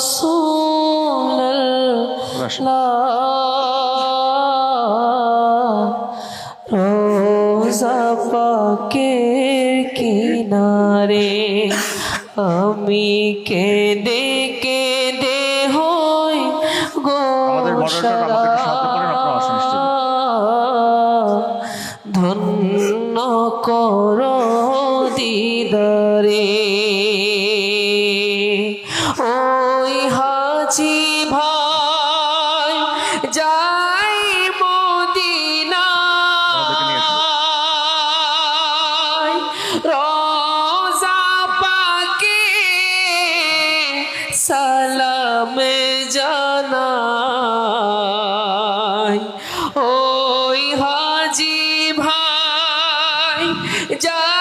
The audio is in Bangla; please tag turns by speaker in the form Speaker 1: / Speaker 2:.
Speaker 1: রাসূলুল্লাহ রোজা পাকের কিনারে আমি কেঁদে কেঁদে হই গো
Speaker 2: আমাদের moderator আমাদেরকে সাহায্য করেন, আপনারা আসুন স্টেজে।
Speaker 1: ধন্য করো দিদারে ওই হাজি ভাই যাই মদিনা রোজা পাকে সালাম ওই হাজি ভাই যা